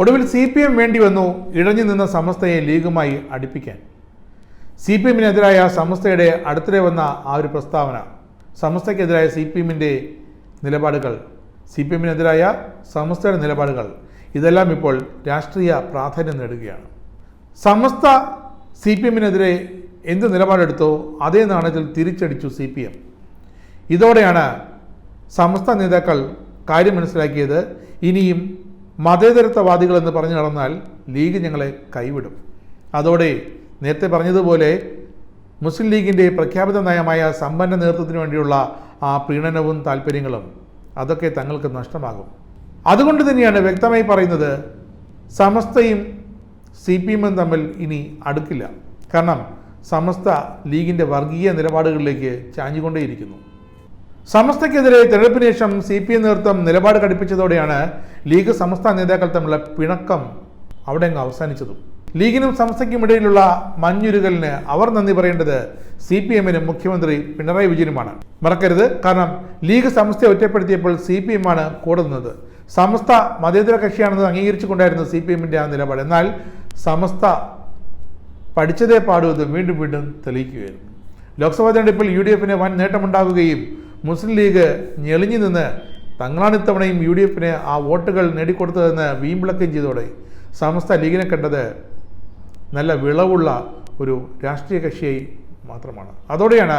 ഒടുവിൽ C P M വേണ്ടി വന്നു ഇഴഞ്ഞു നിന്ന സമസ്തയെ ലീഗുമായി അടുപ്പിക്കാൻ. സി പി എമ്മിനെതിരായ സമസ്തയുടെ അടുത്തിടെ വന്ന ആ ഒരു പ്രസ്താവന സമസ്തയ്ക്കെതിരായ സി പി എമ്മിന്റെ നിലപാടുകൾ സി പി എമ്മിനെതിരായ സമസ്തയുടെ നിലപാടുകൾ ഇതെല്ലാം ഇപ്പോൾ രാഷ്ട്രീയ പ്രാധാന്യം നേടുകയാണ്. സമസ്ത സി പി എമ്മിനെതിരെ എന്ത് നിലപാടെടുത്തോ അതേ നാണയത്തിൽ തിരിച്ചടിച്ചു സി പി എം. ഇതോടെയാണ് സമസ്ത നേതാക്കൾ കാര്യം മനസ്സിലാക്കിയത്. ഇനിയും മതേതരത്വവാദികൾ എന്ന് പറഞ്ഞു നടന്നാൽ ലീഗ് ഞങ്ങളെ കൈവിടും. അതോടെ നേരത്തെ പറഞ്ഞതുപോലെ മുസ്ലിം ലീഗിന്റെ പ്രഖ്യാപിത നയമായ സമ്പന്ന നേതൃത്വത്തിന് വേണ്ടിയുള്ള ആ പ്രീണനവും താല്പര്യങ്ങളും അതൊക്കെ തങ്ങൾക്ക് നഷ്ടമാകും. അതുകൊണ്ട് തന്നെയാണ് വ്യക്തമായി പറയുന്നത് സമസ്തയും സി പി എമ്മും തമ്മിൽ ഇനി അടുക്കില്ല. കാരണം സമസ്ത ലീഗിന്റെ വർഗീയ നിലപാടുകളിലേക്ക് ചാഞ്ഞുകൊണ്ടേയിരിക്കുന്നു. സമസ്തയ്ക്കെതിരെ തെരഞ്ഞെടുപ്പിന് ശേഷം സി പി എം നേതൃത്വം നിലപാട് കടുപ്പിച്ചതോടെയാണ് ലീഗ് സമസ്ത നേതാക്കൾ തമ്മിലുള്ള പിണക്കം അവിടെ അങ്ങ് അവസാനിച്ചതും. ലീഗിനും സമസ്തയ്ക്കും ഇടയിലുള്ള മഞ്ഞുരുകലിന് അവർ നന്ദി പറയേണ്ടത് സി പി എമ്മിനും മുഖ്യമന്ത്രി പിണറായി വിജയനുമാണ്. മറക്കരുത് കാരണം ലീഗ് സമസ്തയെ ഒറ്റപ്പെടുത്തിയപ്പോൾ സി പി എമ്മാണ് കൂടെ നിന്നത്. സമസ്ത മതേതര കക്ഷിയാണെന്ന് അംഗീകരിച്ചുകൊണ്ടായിരുന്നു സി പി എമ്മിന്റെ ആ നിലപാട്. എന്നാൽ സമസ്ത പഠിച്ചതേ പാടൂ വീണ്ടും വീണ്ടും തെളിയിക്കുകയായിരുന്നു. ലോക്സഭാ തെരഞ്ഞെടുപ്പിൽ യു ഡി എഫിന് വൻ നേട്ടമുണ്ടാകുകയും മുസ്ലിം ലീഗ് ഞെളിഞ്ഞു നിന്ന് തങ്ങളാണ് ഇത്തവണയും യു ഡി എഫിന് ആ വോട്ടുകൾ നേടിക്കൊടുത്തതെന്ന് വീമ്പിളക്കം ചെയ്തോടെ സമസ്ത ലീഗിനെ കണ്ടത് നല്ല വിളവുള്ള ഒരു രാഷ്ട്രീയ കക്ഷിയായി മാത്രമാണ്. അതോടെയാണ്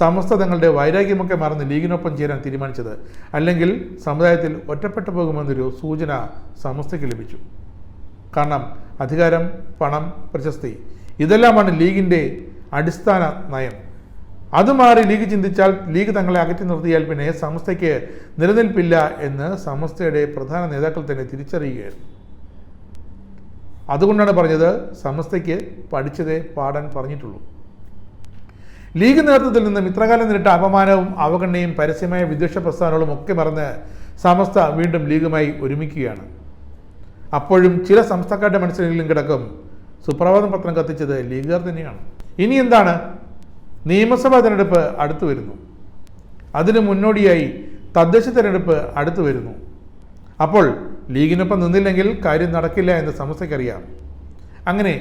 സമസ്ത തങ്ങളുടെ വൈരാഗ്യമൊക്കെ മറന്ന് ലീഗിനൊപ്പം ചേരാൻ തീരുമാനിച്ചത്. അല്ലെങ്കിൽ സമുദായത്തിൽ ഒറ്റപ്പെട്ടു പോകുമെന്നൊരു സൂചന സമസ്തയ്ക്ക് ലഭിച്ചു. കാരണം അധികാരം പണം പ്രശസ്തി ഇതെല്ലാമാണ് ലീഗിന്റെ അടിസ്ഥാന നയം. അത് മാറി ലീഗ് ചിന്തിച്ചാൽ ലീഗ് തങ്ങളെ അകറ്റി നിർത്തിയാൽ പിന്നെ സംസ്ഥയ്ക്ക് നിലനിൽപ്പില്ല എന്ന് സമസ്തയുടെ പ്രധാന നേതാക്കൾ തന്നെ തിരിച്ചറിയുകയായിരുന്നു. അതുകൊണ്ടാണ് പറഞ്ഞത് സമസ്തയ്ക്ക് പഠിച്ചതേ പാടാൻ പറഞ്ഞിട്ടുള്ളൂ. ലീഗ് നേതൃത്വത്തിൽ നിന്നും ഇത്രകാലം നേരിട്ട അപമാനവും അവഗണനയും പരസ്യമായ വിദ്വേഷ പ്രസ്ഥാനങ്ങളും ഒക്കെ മറന്ന് സമസ്ത വീണ്ടും ലീഗുമായി ഒരുമിക്കുകയാണ്. അപ്പോഴും ചില സംസ്ഥക്കാരുടെ മനസ്സിലെങ്കിലും കിടക്കും സുപ്രഭാതം പത്രം കത്തിച്ചത് ലീഗുകാർ തന്നെയാണ്. ഇനി എന്താണ് നിയമസഭാ തെരഞ്ഞെടുപ്പ് അടുത്തു വരുന്നു. അതിനു മുന്നോടിയായി തദ്ദേശ തെരഞ്ഞെടുപ്പ് അടുത്തു വരുന്നു. അപ്പോൾ ലീഗിനൊപ്പം നിന്നില്ലെങ്കിൽ കാര്യം നടക്കില്ല എന്ന് സമസ്തയ്ക്കറിയാം. അങ്ങനെ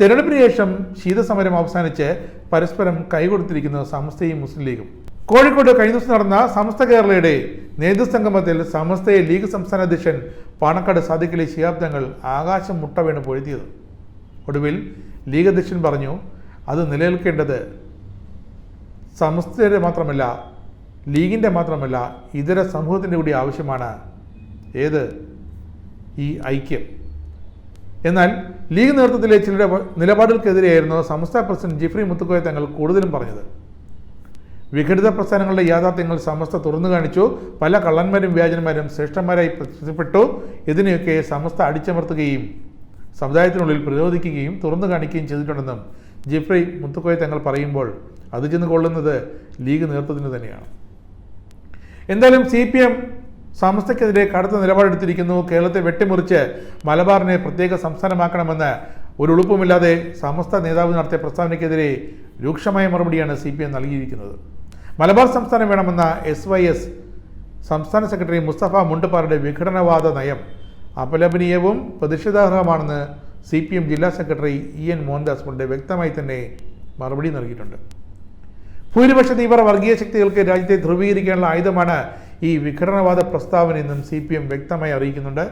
തെരഞ്ഞെടുപ്പിന് ശേഷം ശീതസമരം അവസാനിച്ച് പരസ്പരം കൈകൊടുത്തിരിക്കുന്ന സമസ്തയും മുസ്ലിം ലീഗും. കോഴിക്കോട് കഴിഞ്ഞ ദിവസം നടന്ന സമസ്ത കേരളയുടെ നേതൃസംഗമത്തിൽ സമസ്തയെ ലീഗ് സംസ്ഥാന അധ്യക്ഷൻ പാണക്കാട് സാദിഖിലെ ശിഹാബ്ദങ്ങൾ ആകാശം മുട്ട വീണ് പൊഴുത്തിയത് ഒടുവിൽ ലീഗ് അധ്യക്ഷൻ പറഞ്ഞു അത് നിലനിൽക്കേണ്ടത് സമസ്തയുടെ മാത്രമല്ല ലീഗിന്റെ മാത്രമല്ല ഇതര സമൂഹത്തിന്റെ കൂടി ആവശ്യമാണ്. ഏത്? ഈ ഐക്യം. എന്നാൽ ലീഗ് നേതൃത്വത്തിലെ ചിലരുടെ നിലപാടുകൾക്കെതിരെയായിരുന്നു സംസ്ഥാന പ്രസിഡന്റ് ജിഫ്രി മുത്തുക്കോയ തങ്ങൾ കൂടുതലും പറഞ്ഞത്. വിഘടിത പ്രസ്ഥാനങ്ങളുടെ യാഥാർത്ഥ്യങ്ങൾ സമസ്ത തുറന്നു കാണിച്ചു. പല കള്ളന്മാരും വ്യാജന്മാരും ശ്രേഷ്ഠന്മാരായി പ്രത്യക്ഷപ്പെട്ടു. ഇതിനെയൊക്കെ സമസ്ത അടിച്ചമർത്തുകയും സമുദായത്തിനുള്ളിൽ പ്രതിരോധിക്കുകയും തുറന്നു കാണിക്കുകയും ചെയ്തിട്ടുണ്ടെന്നും ജിഫ്രി മുത്തുക്കോയ തങ്ങൾ പറയുമ്പോൾ അത് ചെന്ന് കൊള്ളുന്നത് ലീഗ് നേതൃത്വത്തിന് തന്നെയാണ്. എന്തായാലും സി പി എം സമസ്തയ്ക്കെതിരെ കടുത്ത നിലപാടെടുത്തിരിക്കുന്നു. കേരളത്തെ വെട്ടിമുറിച്ച് മലബാറിനെ പ്രത്യേക സംസ്ഥാനമാക്കണമെന്ന് ഒരു ഉളുപ്പുമില്ലാതെ സമസ്ത നേതാവ് നടത്തിയ പ്രസ്താവനയ്ക്കെതിരെ രൂക്ഷമായ മറുപടിയാണ് സി പി എം നൽകിയിരിക്കുന്നത്. മലബാർ സംസ്ഥാനം വേണമെന്ന എസ് വൈ എസ് സംസ്ഥാന സെക്രട്ടറി മുസ്തഫ മുണ്ടുപാറയുടെ വിഘടനവാദ നയം അപലപനീയവും പ്രതിഷേധാർഹമാണെന്ന് സി പി എം ജില്ലാ സെക്രട്ടറി ഇ എൻ മോഹൻദാസ് മുണ്ടെ വ്യക്തമായി തന്നെ മറുപടി നൽകിയിട്ടുണ്ട്. ഭൂരിപക്ഷ തീവ്ര വർഗീയ ശക്തികൾക്ക് രാജ്യത്തെ ധ്രുവീകരിക്കാനുള്ള ആയുധമാണ് ഈ വിഘടനവാദ പ്രസ്താവന എന്നും സി പി എം വ്യക്തമായി അറിയിക്കുന്നുണ്ട്.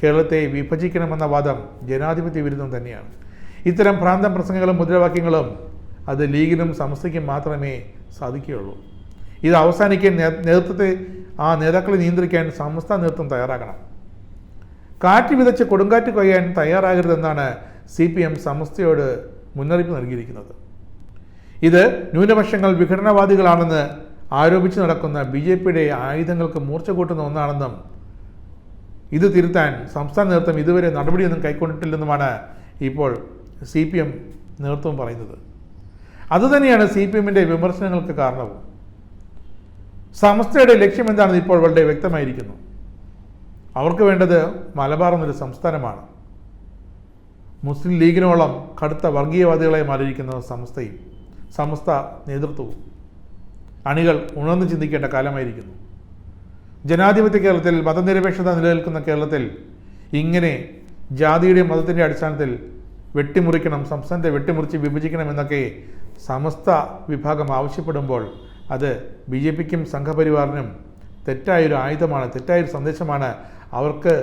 കേരളത്തെ വിഭജിക്കണമെന്ന വാദം ജനാധിപത്യ വിരുദ്ധം തന്നെയാണ്. ഇത്തരം ഭ്രാന്തം പ്രസംഗങ്ങളും മുദ്രാവാക്യങ്ങളും അത് ലീഗിനും സംസ്ഥയ്ക്കും മാത്രമേ സാധിക്കുകയുള്ളൂ. ഇത് അവസാനിക്കാൻ നേതൃത്വത്തെ ആ നേതാക്കളെ നിയന്ത്രിക്കാൻ സമസ്ത നേതൃത്വം തയ്യാറാകണം. കാറ്റ് വിതച്ച് കൊടുങ്കാറ്റ് കൊയ്യാൻ തയ്യാറാകരുതെന്നാണ് സി പി എം സംസ്ഥയോട് മുന്നറിയിപ്പ് നൽകിയിരിക്കുന്നത്. ഇത് ന്യൂനപക്ഷങ്ങൾ വിഘടനവാദികളാണെന്ന് ആരോപിച്ച് നടക്കുന്ന ബി ജെ പിയുടെ ആയുധങ്ങൾക്ക് മൂർച്ച കൂട്ടുന്ന ഒന്നാണെന്നും ഇത് തിരുത്താൻ സംസ്ഥാന നേതൃത്വം ഇതുവരെ നടപടിയൊന്നും കൈക്കൊണ്ടിട്ടില്ലെന്നുമാണ് ഇപ്പോൾ സി പി എം നേതൃത്വം പറയുന്നത്. അതുതന്നെയാണ് സി പി എമ്മിന്റെ വിമർശനങ്ങൾക്ക് കാരണവും. സമസ്തയുടെ ലക്ഷ്യം എന്താണെന്ന് ഇപ്പോൾ വളരെ വ്യക്തമായിരിക്കുന്നു. അവർക്ക് വേണ്ടത് മലബാർ എന്നൊരു സംസ്ഥാനമാണ്. മുസ്ലിം ലീഗിനോളം കടുത്ത വർഗീയവാദികളായി മാറിയിരിക്കുന്ന സമസ്തയും സമസ്ത നേതൃത്വവും. അണികൾ ഉണർന്നു ചിന്തിക്കേണ്ട കാലമായിരിക്കുന്നു. ജനാധിപത്യ കേരളത്തിൽ മതനിരപേക്ഷത നിലനിൽക്കുന്ന കേരളത്തിൽ ഇങ്ങനെ ജാതിയുടെയും മതത്തിന്റെ അടിസ്ഥാനത്തിൽ വെട്ടിമുറിക്കണം സംസ്ഥാനത്തെ വെട്ടിമുറിച്ച് വിഭജിക്കണം എന്നൊക്കെ സമസ്ത വിഭാഗം ആവശ്യപ്പെടുമ്പോൾ അത് ബി ജെ പിക്കും സംഘപരിവാറിനും തെറ്റായൊരു ആയുധമാണ് തെറ്റായൊരു സന്ദേശമാണ് അവർക്ക്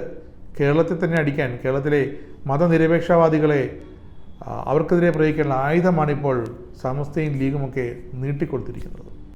കേരളത്തിൽ തന്നെ അടിക്കാൻ കേരളത്തിലെ മതനിരപേക്ഷവാദികളെ അവർക്കെതിരെ പ്രയോഗിക്കേണ്ട ആയുധമാണിപ്പോൾ സമസ്തയും ലീഗുമൊക്കെ നീട്ടിക്കൊടുത്തിരിക്കുന്നത്.